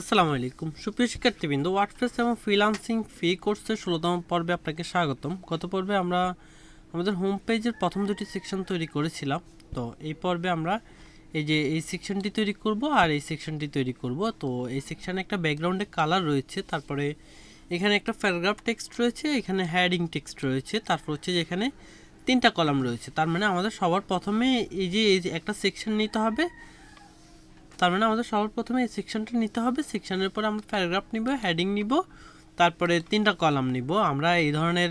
আসসালামু আলাইকুম। সুপ্রিয় শিক্ষার্থীবৃন্দ ওয়ার্ডপ্রেস এবং ফ্রিলান্সিং ফ্রি কোর্সের ষোলোতম পর্বে আপনাকে স্বাগতম। গত পর্বে আমরা আমাদের হোম পেজের প্রথম দুটি সেকশন তৈরি করেছিলাম। তো এই পর্বে আমরা এই যে এই সেকশনটি তৈরি করব আর এই সেকশনটি তৈরি করব। তো এই সেকশনে একটা ব্যাকগ্রাউন্ডে কালার রয়েছে, তারপরে এখানে একটা প্যারাগ্রাফ টেক্সট রয়েছে, এখানে হ্যাডিং টেক্সট রয়েছে, তারপর হচ্ছে যে এখানে তিনটা কলাম রয়েছে। তার মানে আমাদের সবার প্রথমে এই যে এই যে একটা সেকশন নিতে হবে তার মানে আমাদের সবার প্রথমে এই সেকশনটা নিতে হবে। সেকশনের পরে আমরা প্যারাগ্রাফ নিব হেডিং নিব, তারপরে তিনটা কলাম নিব। আমরা এই ধরনের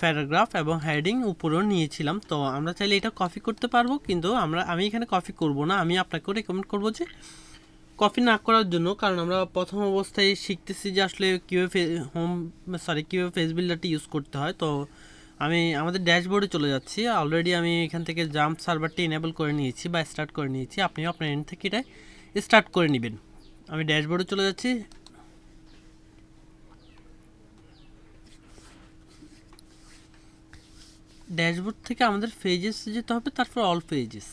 প্যারাগ্রাফ এবং হেডিং উপরেও নিয়েছিলাম। তো আমরা চাইলে এটা কপি করতে পারব, কিন্তু আমরা, আমি এখানে কপি করব না। আমি আপনাকেও রেকমেন্ড করব যে কপি না করার জন্য, কারণ আমরা প্রথম অবস্থায় শিখতেছি যে আসলে কীভাবে ফে হোম সরি কীভাবে ফেস বিল্ডারটি ইউজ করতে হয়। তো আমি, আমাদের ড্যাশবোর্ডে চলে যাচ্ছি। অলরেডি আমি এখান থেকে জাম্প সার্ভারটি এনেবল করে নিয়েছি বা স্টার্ট করে নিয়েছি। আপনিও আপনার এন্ড থেকে এটা স্টার্ট করে নেবেন। আমি ড্যাশবোর্ডে চলে যাচ্ছি। ড্যাশবোর্ড থেকে আমাদের পেজেস যেতে হবে, তারপর অল পেজেস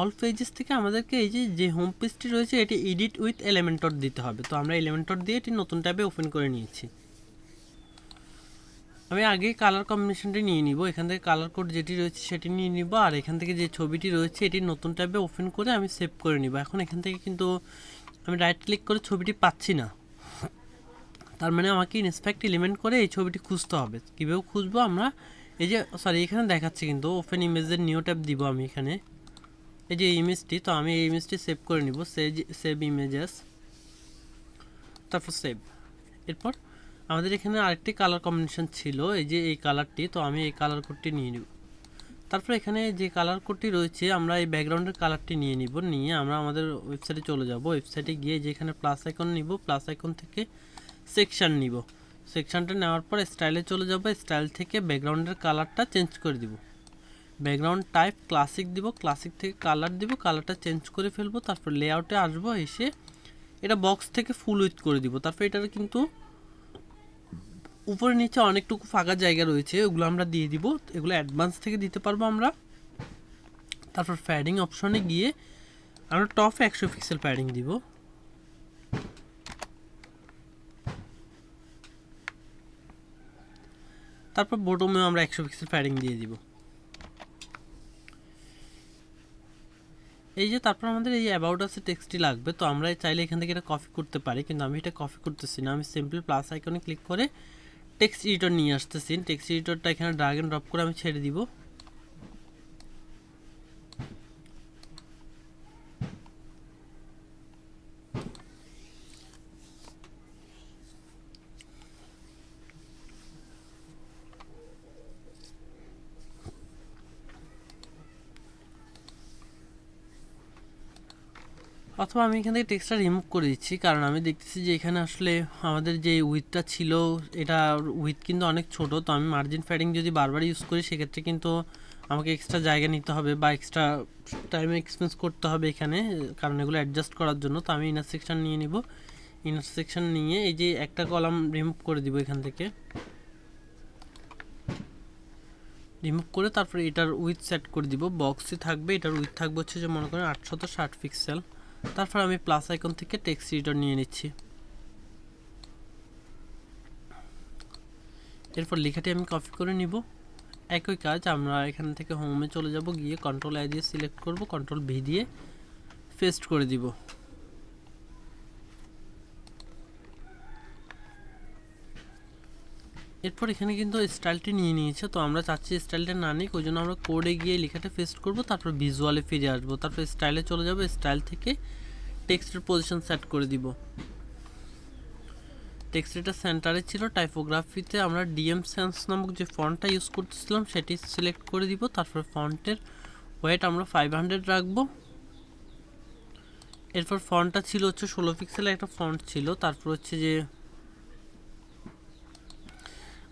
অল পেজেস থেকে আমাদেরকে এই যে যে হোম পেজটি রয়েছে, এটি এডিট উইথ এলিমেন্টর দিতে হবে। তো আমরা এলিমেন্টর দিয়ে এটি নতুন ট্যাবে ওপেন করে নিয়েছি। আমি আগে কালার কম্বিনেশনটি নিয়ে নিব। এখান থেকে কালার কোড যেটি রয়েছে সেটি নিয়ে নিব, আর এখান থেকে যে ছবিটি রয়েছে এটি নতুন ট্যাবে ওপেন করে আমি সেভ করে নিব। এখন এখান থেকে কিন্তু আমি রাইট ক্লিক করে ছবিটি পাচ্ছি না। তার মানে আমাকে ইনস্পেক্ট এলিমেন্ট করে এই ছবিটি খুঁজতে হবে। কীভাবে খুঁজবো আমরা? এই যে সরি এখানে দেখাচ্ছে কিন্তু ওপেন ইমেজের নিউ ট্যাব দিব আমি এখানে। এই যে ইমেজটি তো আমি এই ইমেজটি সেভ করে নিব। সেভ ইমেজেস তারপর সেভ এরপর আমাদের এখানে আরেকটি কালার কম্বিনেশন ছিল, এই যে এই কালারটি তো আমি এই কালার কোডটি নিয়ে নিব। তারপর এখানে যে কালার কোডটি রয়েছে, আমরা এই ব্যাকগ্রাউন্ডের কালারটি নিয়ে নিব, নিয়ে আমরা আমাদের ওয়েবসাইটে চলে যাব। ওয়েবসাইটে গিয়ে যেখানে প্লাস আইকন নিব প্লাস আইকন থেকে সেকশন নিব। সেকশনটা নেওয়ার পর স্টাইলে চলে যাব স্টাইল থেকে ব্যাকগ্রাউন্ডের কালারটা চেঞ্জ করে দিব। ব্যাকগ্রাউন্ড টাইপ ক্লাসিক দিব ক্লাসিক থেকে কালার দিব কালারটা চেঞ্জ করে ফেলব, তারপর লেআউটে আসব, এসে এটা বক্স থেকে ফুল উইথ করে দিব। তারপর এটার কিন্তু উপরে নিচে অনেকটুকু ফাঁকা জায়গা রয়েছে, ওগুলো আমরা দিয়ে দিব। এগুলো অ্যাডভান্স থেকে দিতে পারব আমরা। তারপর প্যাডিং অপশনে গিয়ে আমরা টপ একশো পিক্সেল প্যাডিং দিব। তারপর বটমেও আমরা একশো পিক্সেল প্যাডিং দিয়ে দিব। এই যে তারপর আমাদের এই অ্যাবাউট আছে টেক্সটটি লাগবে, তো আমরা চাইলে এখান থেকে এটা কপি করতে পারি, কিন্তু আমি এটা কপি করতেছি না। আমি সিম্পল প্লাস আইকনে ক্লিক করে টেক্সট এডিটর নিয়ে আসতেছি। টেক্সট এডিটরটা এখানে ড্রাগ অ্যান্ড ড্রপ করে আমি ছেড়ে দিব। অথবা আমি এখান থেকে টেক্সটটা রিমুভ করে দিচ্ছি, কারণ আমি দেখতেছি যে এখানে আসলে আমাদের যে উইথটা ছিল, এটা উইথ কিন্তু অনেক ছোট, তো আমি মার্জিন প্যাডিং যদি বারবার ইউজ করি, সেক্ষেত্রে কিন্তু আমাকে এক্সট্রা জায়গা নিতে হবে বা এক্সট্রা টাইম এক্সপেন্স করতে হবে এখানে, কারণ এগুলো অ্যাডজাস্ট করার জন্য। তো আমি ইনার নিয়ে নিব। ইনার নিয়ে এই যে একটা কলাম রিমুভ করে দিব এখান থেকে। রিমুভ করে তারপরে এটার উইথ সেট করে দিব। বক্সে থাকবে, এটার উইথ থাকবে হচ্ছে যে মনে করেন আটশত ষাট পিক্সেল তারপর আমি প্লাস আইকন থেকে টেক্সট এডিটর নিয়ে নিচ্ছি। এরপর লেখাটি আমি কপি করে নিব। একই কাজ, আমরা এখান থেকে হোমে চলে যাব, গিয়ে কন্ট্রোল আই দিয়ে সিলেক্ট করব কন্ট্রোল ভি দিয়ে পেস্ট করে দিব। এরপর এখানে কিন্তু স্টাইলটি নিয়ে নিয়েছে, তো আমরা চাচ্ছি স্টাইলটা না নিই ওই জন্য আমরা কোডে গিয়ে লেখাটা পেস্ট করব, তারপর ভিজুয়ালে ফিরে আসব। তারপর স্টাইলে চলে যাব স্টাইল থেকে টেক্সটের পজিশন সেট করে দিব। টেক্সটটা সেন্টারে ছিল টাইপোগ্রাফিতে আমরা ডিএম সেন্স নামক যে ফন্টটা ইউজ করতেছিলাম, সেটি সিলেক্ট করে দিব, তারপর ফন্টের ওয়েট আমরা ফাইভ হান্ড্রেড রাখব। এরপর ফন্টটা ছিল হচ্ছে ষোলো পিক্সেলের একটা ফন্ট ছিল, তারপর হচ্ছে যে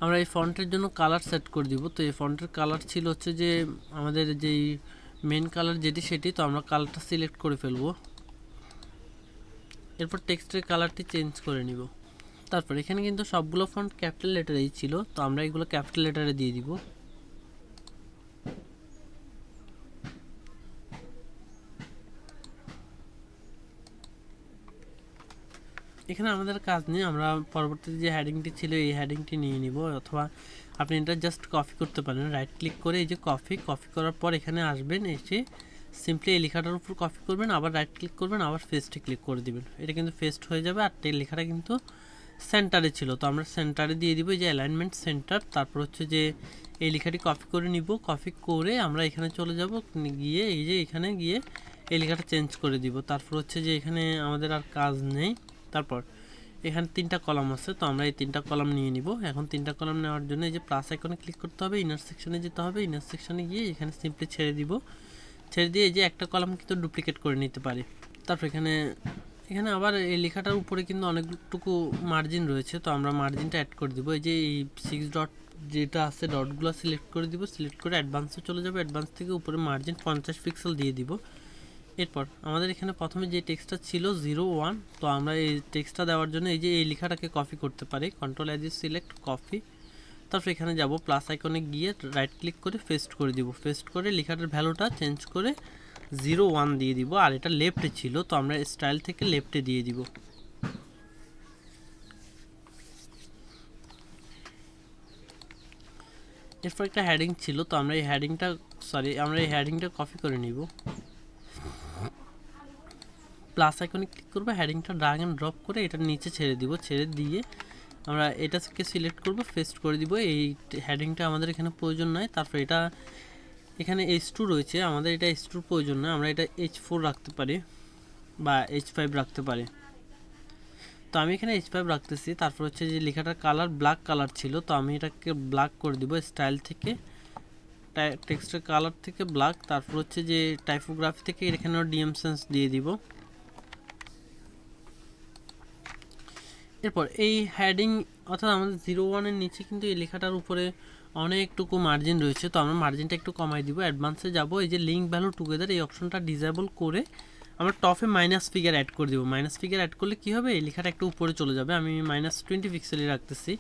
আমরা এই ফন্টের জন্য কালার সেট করে দিব। তো এই ফন্টের কালার ছিল হচ্ছে যে, আমাদের যেই মেন কালার যেটি সেটি, তো আমরা কালারটা সিলেক্ট করে ফেলব। এরপর টেক্সটের কালারটি চেঞ্জ করে নিব। তারপর এখানে কিন্তু সবগুলো ফন্ট ক্যাপিটাল লেটারেই ছিল। তো আমরা এগুলো ক্যাপিটাল লেটারে দিয়ে দিব। এখানে আমাদের কাজ নেই, আমরা পরবর্তীতে যে হেডিংটি ছিল এই হেডিংটি নিয়ে নিব, অথবা আপনি এটা জাস্ট কপি করতে পারেন। রাইট ক্লিক করে এই যে কপি কপি করার পর এখানে আসবেন, এসে সিম্পলি এই লেখাটার উপর কপি করবেন, আবার রাইট ক্লিক করবেন, আবার ফেস্টে ক্লিক করে দিবেন। এটা কিন্তু ফেস্ট হয়ে যাবে আর এই লেখাটা কিন্তু সেন্টারে ছিল। তো আমরা সেন্টারে দিয়ে দিব, এই যে অ্যালাইনমেন্ট সেন্টার তারপর হচ্ছে যে এই লেখাটি কপি করে নিব। কপি করে আমরা এখানে চলে যাব, গিয়ে এই যে এখানে গিয়ে এই লেখাটা চেঞ্জ করে দিব। তারপর হচ্ছে যে এখানে আমাদের আর কাজ নেই। তারপর এখানে তিনটা কলাম আছে, তো আমরা এই তিনটা কলাম নিয়ে নিব। এখন তিনটা কলাম নেওয়ার জন্য এই যে প্লাস আইকনে ক্লিক করতে হবে ইনার সেকশনে যেতে হবে ইনার সেকশনে গিয়ে এখানে সিম্পলি ছেড়ে দিব। ছেড়ে দিয়ে এই যে একটা কলাম কিন্তু ডুপ্লিকেট করে নিতে পারি। তারপর এখানে এখানে আবার এই লেখাটার উপরে কিন্তু অনেকটুকু মার্জিন রয়েছে, তো আমরা মার্জিনটা অ্যাড করে দিব। এই যে এই সিক্স ডট যেটা আছে ডটগুলো সিলেক্ট করে দিব। সিলেক্ট করে অ্যাডভান্সে চলে যাবে অ্যাডভান্স থেকে উপরে মার্জিন পঞ্চাশ পিক্সেল দিয়ে দিব। এরপর আমাদের এখানে প্রথমে যে টেক্সটটা ছিল জিরো ওয়ান, তো আমরা এই টেক্সটটা দেওয়ার জন্য এই যে এই লেখাটাকে কপি করতে পারি। কন্ট্রোল আই সিলেক্ট কপি তারপর এখানে যাব প্লাস আইকনে গিয়ে রাইট ক্লিক করে পেস্ট করে দিব। পেস্ট করে লেখাটার ভ্যালুটা চেঞ্জ করে জিরো ওয়ান দিয়ে দিব, আর এটা লেফটে ছিল, তো আমরা স্টাইল থেকে লেফটে দিয়ে দিব। এরপর একটা হ্যাডিং ছিল, তো আমরা এই হ্যাডিংটা সরি আমরা এই হ্যাডিংটা কপি করে নিব। প্লাস আইকনে ক্লিক করব হ্যাডিংটা ড্রাগ অ্যান্ড ড্রপ করে এটা নিচে ছেড়ে দিব, ছেড়ে দিয়ে আমরা এটাকে সিলেক্ট করব পেস্ট করে দিব। এই হ্যাডিংটা আমাদের এখানে প্রয়োজন নয় তারপর এটা এখানে এইচ টু রয়েছে, আমাদের এটা এইচ টুর প্রয়োজন নয় আমরা এটা এইচ ফোর রাখতে পারি বা এইচ ফাইভ রাখতে পারি। তো আমি এখানে এইচ ফাইভ রাখতেছি, তারপর হচ্ছে যে লেখাটার কালার ব্ল্যাক কালার ছিল, তো আমি এটাকে ব্ল্যাক করে দিব স্টাইল থেকে টেক্সটের কালার থেকে ব্ল্যাক তারপর হচ্ছে যে টাইপোগ্রাফি থেকে এখানেও ডিএম সেন্স দিয়ে দিব। এরপর এই হ্যাডিং অর্থাৎ আমাদের জিরো ওয়ানের নিচে কিন্তু এই লেখাটার উপরে অনেকটুকু মার্জিন রয়েছে। তো আমরা মার্জিনটা একটু কমাই দিব। অ্যাডভান্সে যাব। এই যে লিঙ্ক ভ্যালু টুগেদার এই অপশনটা ডিসেবল করে আমরা টপে মাইনাস ফিগার অ্যাড করে দিব। মাইনাস ফিগার অ্যাড করলে কী হবে? এই লেখাটা একটু উপরে চলে যাবে। আমি মাইনাস টোয়েন্টি পিক্সেলই রাখতেছি।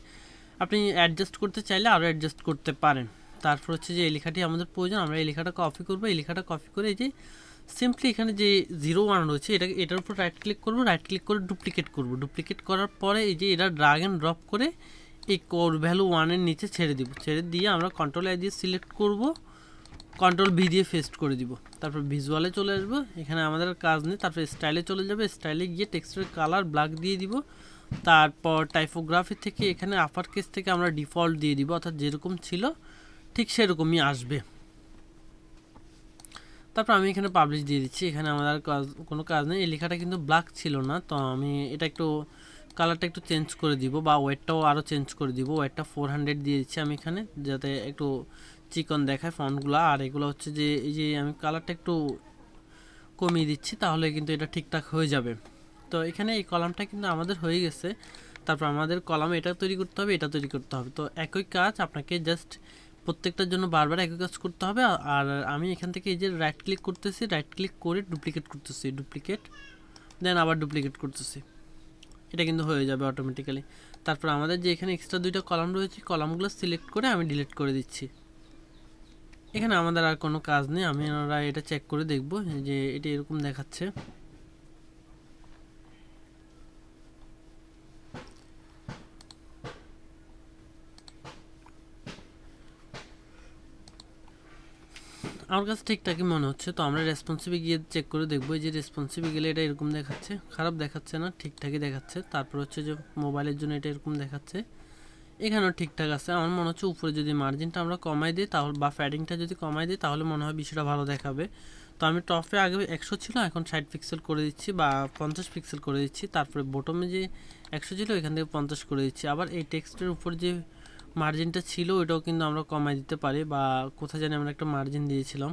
আপনি অ্যাডজাস্ট করতে চাইলে আরও অ্যাডজাস্ট করতে পারেন। তারপর হচ্ছে যে এই লেখাটি আমাদের প্রয়োজন। আমরা এই লেখাটা কপি করব। এই লেখাটা কপি করে এই যে সিম্পলি এখানে যে জিরো ওয়ান রয়েছে এটা এটার উপর রাইট ক্লিক করব রাইট ক্লিক করে ডুপ্লিকেট করব। ডুপ্লিকেট করার পরে এই যে এটা ড্রাগ অ্যান্ড ড্রপ করে এই কোর ভ্যালু ওয়ানের নিচে ছেড়ে দিব। ছেড়ে দিয়ে আমরা কন্ট্রোল আই দিয়ে সিলেক্ট করব কন্ট্রোল ভি দিয়ে ফেস্ট করে দিব। তারপর ভিজুয়ালে চলে আসব। এখানে আমাদের কাজ নেই, তারপর স্টাইলে চলে যাবে। স্টাইলে গিয়ে টেক্সটের কালার ব্ল্যাক দিয়ে দিব। তারপর টাইপোগ্রাফি থেকে এখানে আপার কেস থেকে আমরা ডিফল্ট দিয়ে দিব। অর্থাৎ যেরকম ছিল, ঠিক সেরকমই আসবে। তারপর আমি এখানে পাবলিশ দিয়ে দিচ্ছি। এখানে আমাদের কাজ, কোনো কাজ নেই। এই লেখাটা কিন্তু ব্ল্যাক ছিল না, তো আমি এটা একটু কালারটা একটু চেঞ্জ করে দিব বা ওয়েটটাও আরও চেঞ্জ করে দিব। ওয়েটটা ফোর হান্ড্রেড দিয়ে দিচ্ছি আমি এখানে, যাতে একটু চিকন দেখায় ফন্টগুলো আর এগুলো হচ্ছে যে, এই যে আমি কালারটা একটু কমিয়ে দিচ্ছি, তাহলে কিন্তু এটা ঠিকঠাক হয়ে যাবে। তো এখানে এই কলামটা কিন্তু আমাদের হয়ে গেছে। তারপর আমাদের কলাম এটা তৈরি করতে হবে, এটা তৈরি করতে হবে। তো একই কাজ, আপনাকে জাস্ট প্রত্যেকটার জন্য বারবার একই কাজ করতে হবে। আর আমি এখান থেকে এই যে রাইট ক্লিক করতেছি রাইট ক্লিক করে ডুপ্লিকেট করতেছি ডুপ্লিকেট দেন আবার ডুপ্লিকেট করতেছি। এটা কিন্তু হয়ে যাবে অটোমেটিক্যালি তারপর আমাদের যে এখানে এক্সট্রা দুইটা কলাম রয়েছে কলামগুলো সিলেক্ট করে আমি ডিলিট করে দিচ্ছি। এখানে আমাদের আর কোনো কাজ নেই। আমি এটা চেক করে দেখব যে এটা এরকম দেখাচ্ছে। আমার কাছে ঠিকঠাকই মনে হচ্ছে, তো আমরা রেসপন্সিভে গিয়ে চেক করে দেখব যে রেসপন্সিভে গেলে এটা এরকম দেখাচ্ছে। খারাপ দেখাচ্ছে না, ঠিকঠাকই দেখাচ্ছে। তারপর হচ্ছে যে মোবাইলের জন্য এটা এরকম দেখাচ্ছে। এখানেও ঠিকঠাক আছে। আমার মনে হচ্ছে উপরে যদি মার্জিনটা আমরা কমাই দিই, তাহলে বা ফ্যাডিংটা যদি কমাই দিই, তাহলে মনে হয় বিষয়টা ভালো দেখাবে। তো আমি টপে আগে একশো ছিল, এখন ষাট পিক্সেল করে দিচ্ছি বা পঞ্চাশ পিক্সেল করে দিচ্ছি। তারপরে বটমে যে একশো ছিল এখান থেকে পঞ্চাশ করে দিচ্ছি। আবার এই টেক্সটের উপর যে মার্জিনটা ছিল, ওইটাও কিন্তু আমরা কমাই দিতে পারি বা কোথায় জানি আমরা একটা মার্জিন দিয়েছিলাম।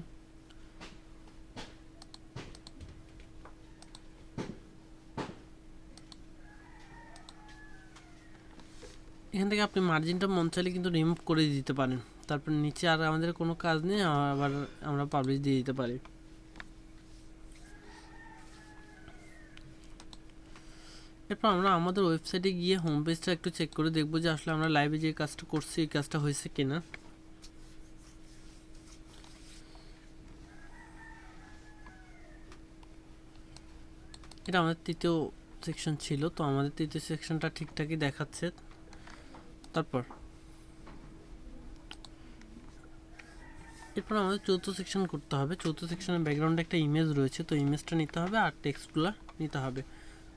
এখান থেকে আপনি মার্জিনটা মন চাইলে কিন্তু রিমুভ করে দিতে পারেন। তারপর নিচে আর আমাদের কোনো কাজ নেই, আবার আমরা পাবলিশ দিয়ে দিতে পারি। এরপর আমরা আমাদের ওয়েবসাইটে গিয়ে হোম পেজটা একটু চেক করে দেখব যে আসলে আমরা লাইভে যে কাজটা করছি, এই কাজটা হয়েছে কিনা। এটা আমাদের তৃতীয় সেকশন ছিল, তো আমাদের তৃতীয় সেকশনটা ঠিকঠাকই দেখাচ্ছে। তারপর? এরপর আমাদের চৌথ সেকশন করতে হবে। চৌথ সেকশনের ব্যাকগ্রাউন্ডে একটা ইমেজ রয়েছে, তো ইমেজটা নিতে হবে আর টেক্সটগুলো নিতে হবে।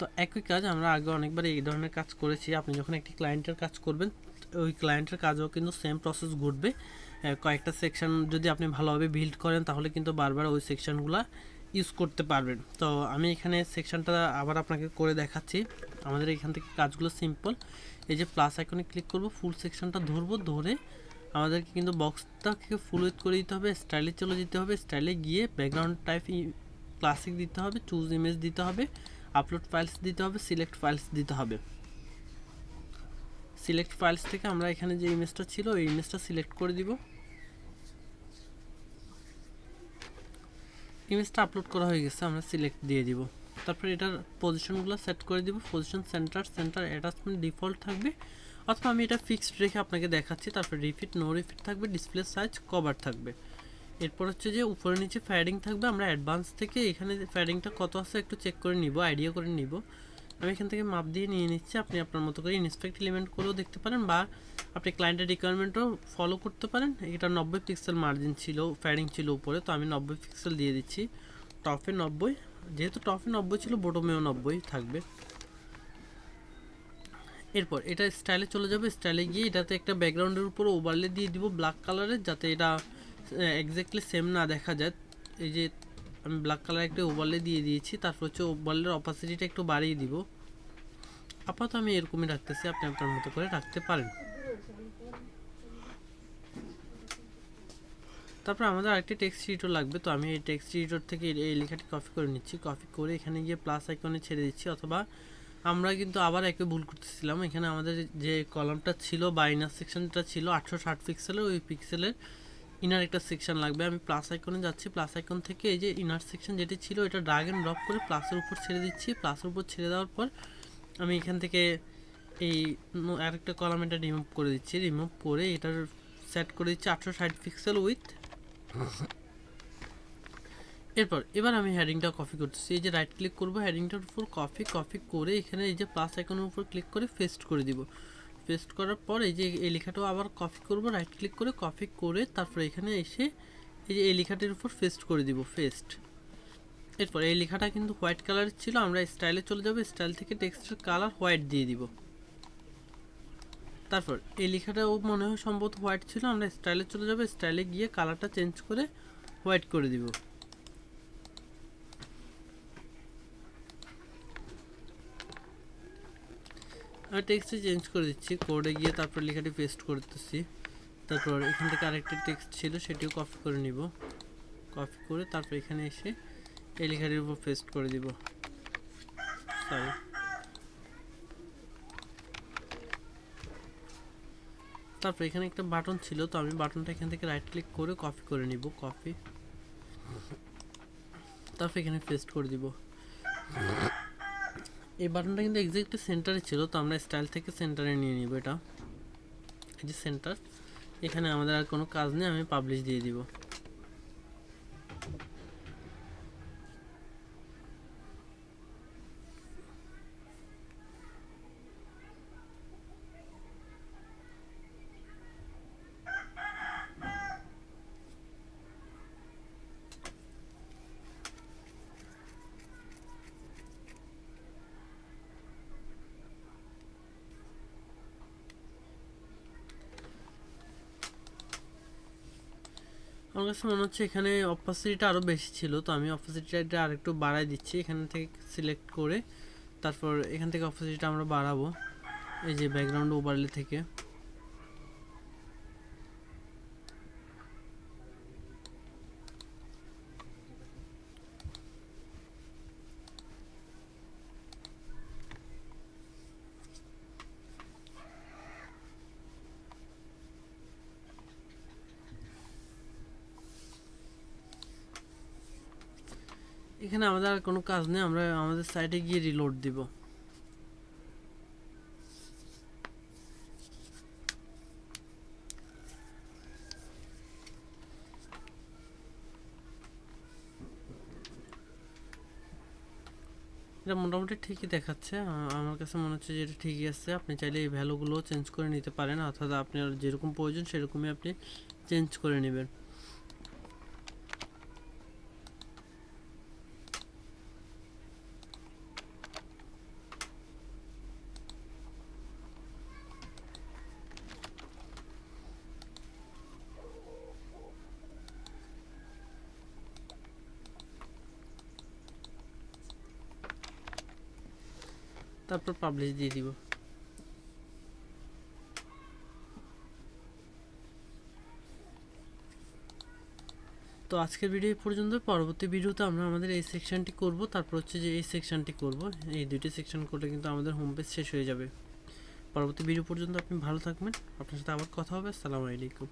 তো একই কাজ, আমরা আগে অনেকবার এই ধরনের কাজ করেছি। আপনি যখন একটি ক্লায়েন্টের কাজ করবেন, ওই ক্লায়েন্টের কাজও কিন্তু সেম প্রসেস ঘটবে। কয়েকটা সেকশন যদি আপনি ভালোভাবে বিল্ড করেন, তাহলে কিন্তু বারবার ওই সেকশনগুলো ইউজ করতে পারবেন। তো আমি এখানে সেকশনটা আবার আপনাকে করে দেখাচ্ছি। আমাদের এখান থেকে কাজগুলো সিম্পল এই যে প্লাস আইকনে ক্লিক করব ফুল সেকশনটা ধরবো, ধরে আমাদেরকে কিন্তু বক্সটাকে ফুল উইথ করে দিতে হবে স্টাইলে চলে যেতে হবে। স্টাইলে গিয়ে ব্যাকগ্রাউন্ড টাইপ ক্লাসিক দিতে হবে চুজ ইমেজ দিতে হবে। আপলোড ফাইলস দিতে হবে সিলেক্ট ফাইলস দিতে হবে। সিলেক্ট ফাইলস থেকে আমরা এখানে যে ইমেজটা ছিল, ওই ইমেজটা সিলেক্ট করে দিব। ইমেজটা আপলোড করা হয়ে গেছে, আমরা সিলেক্ট দিয়ে দিব। তারপর এটার পজিশনগুলো সেট করে দিব position centre centre attachment default থাকবে। অথবা আমি এটা ফিক্সড রেখে আপনাকে দেখাচ্ছি, তারপর রিফিট নো রিফিট থাকবে ডিসপ্লে সাইজ কভার থাকবে। এরপর হচ্ছে যে উপরে নিচে ফ্যাডিং থাকবে, আমরা অ্যাডভান্স থেকে এখানে ফ্যাডিংটা কত আছে একটু চেক করে নিব আইডিয়া করে নিব। আমি এখান থেকে মাপ দিয়ে নিয়ে নিচ্ছি, আপনি আপনার মতো করে ইনস্পেক্ট এলিমেন্ট করেও দেখতে পারেন বা আপনি ক্লায়েন্টের রিকোয়ারমেন্টও ফলো করতে পারেন। এটা নব্বই পিক্সেল মার্জিন ছিল ফ্যাডিং ছিল উপরে, তো আমি নব্বই পিক্সেল দিয়ে দিচ্ছি। টপে নব্বই, যেহেতু টপে নব্বই ছিল বোটমেও নব্বই থাকবে। এরপর এটা স্টাইলে চলে যাবে স্টাইলে গিয়ে এটাতে একটা ব্যাকগ্রাউন্ডের উপর ওভারলে দিয়ে দিব ব্ল্যাক কালারের যাতে এটা এক্স্যাক্টলি সেম না দেখা যায় এই যে আমি ব্ল্যাক কালার একটা ওভারলে দিয়ে দিয়েছি, তারপর হচ্ছে ওভারলের অপাসিটিটা একটু বাড়িয়ে দিব। আপাতত আমি এরকমই রাখতেছি, আপনি আপনার মতো করে রাখতে পারেন। তারপর আমাদের আরেকটি টেক্সট এডিটর লাগবে, তো আমি এই টেক্সট এডিটর থেকে এই- লেখাটি কপি করে নিচ্ছি। কপি করে এখানে গিয়ে প্লাস আইকনে ছেড়ে দিচ্ছি, অথবা আমরা কিন্তু আবার একে ভুল করতেছিলাম। এখানে আমাদের যে কলামটা ছিল, বা ইনার সেকশনটা ছিল, আটশো ষাট পিক্সেলের ওই পিক্সেলের ইনার একটা সেকশন লাগবে। আমি প্লাস আইকনে যাচ্ছি। প্লাস আইকন থেকে এই যে ইনার সেকশন যেটি ছিল, এটা ড্রাগ অ্যান্ড ড্রপ করে প্লাসের উপর ছেড়ে দিচ্ছি। প্লাসের উপর ছেড়ে দেওয়ার পর আমি এখান থেকে এই ন- আরেকটা কলাম এটা রিমুভ করে দিচ্ছি। রিমুভ করে এটার সেট করে দিচ্ছি আটশো ষাট পিক্সেল উইথ এরপর, এবার আমি হেডিংটা কপি করতেছি। এই যে রাইট ক্লিক করব হেডিংটার উপর কপি কপি করে এখানে এই যে প্লাস আইকনের উপর ক্লিক করে পেস্ট করে দিব। পেস্ট করার পর এই যে এই লেখাটাও আবার কপি করব রাইট ক্লিক করে কপি করে তারপর এখানে এসে এই যে এই লেখাটির উপর পেস্ট করে দিব পেস্ট এরপর এই লেখাটা কিন্তু হোয়াইট কালারের ছিল, আমরা স্টাইলে চলে যাব স্টাইল থেকে টেক্সটের কালার হোয়াইট দিয়ে দিব। তারপর এই লেখাটাও মনে হয় সম্ভবত হোয়াইট ছিল, আমরা স্টাইলে চলে যাব স্টাইলে গিয়ে কালারটা চেঞ্জ করে হোয়াইট করে দিব। আমি টেক্সটে চেঞ্জ করে দিচ্ছি। কোডে গিয়ে তারপর লেখাটি পেস্ট করতেছি। তারপর এখান থেকে আরেকটি টেক্সট ছিল, সেটিও কপি করে নিব। কপি করে তারপর এখানে এসে এই লেখাটির উপর পেস্ট করে দিব। সরি তারপর এখানে একটা বাটন ছিল, তো আমি বাটনটা এখান থেকে রাইট ক্লিক করে কপি করে নিব। কপি তারপর এখানে পেস্ট করে দিব। এই বাটনটা কিন্তু এক্সাক্টলি সেন্টারে ছিল, তো আমরা স্টাইল থেকে সেন্টারে নিয়ে নিব এটা। এই যে সেন্টার এখানে আমাদের আর কোনো কাজ নেই, আমি পাবলিশ দিয়ে দিব। আমার কাছে মনে হচ্ছে এখানে অপাসিটিটা আরও বেশি ছিল, তো আমি অপাসিটিটা আরেকটু বাড়াই দিচ্ছি, এখান থেকে সিলেক্ট করে তারপর এখান থেকে অপাসিটিটা আমরা বাড়াবো, এই যে ব্যাকগ্রাউন্ড ওভারলে থেকে। এখানে আমাদের আর কোনো কাজ নেই, আমরা আমাদের সাইটে গিয়ে রিলোড দিব। এটা মোটামুটি ঠিকই দেখাচ্ছে আমার কাছে মনে হচ্ছে যে এটা ঠিকই আছে। আপনি চাইলে এই ভ্যালুগুলো চেঞ্জ করে নিতে পারেন অর্থাৎ আপনার যেরকম প্রয়োজন সেরকমই আপনি চেঞ্জ করে নেবেন। তারপর পাবলিশ দিয়ে দিব। তো আজকের ভিডিও পর্যন্ত, পরবর্তী ভিডিওতে আমরা আমাদের এই সেকশনটি করব, তারপর হচ্ছে যে এই সেকশনটি করব। এই দুইটি সেকশন করলে কিন্তু আমাদের হোম পেজ শেষ হয়ে যাবে। পরবর্তী ভিডিও পর্যন্ত আপনি ভালো থাকবেন। আপনার সাথে আবার কথা হবে। আসসালামু আলাইকুম।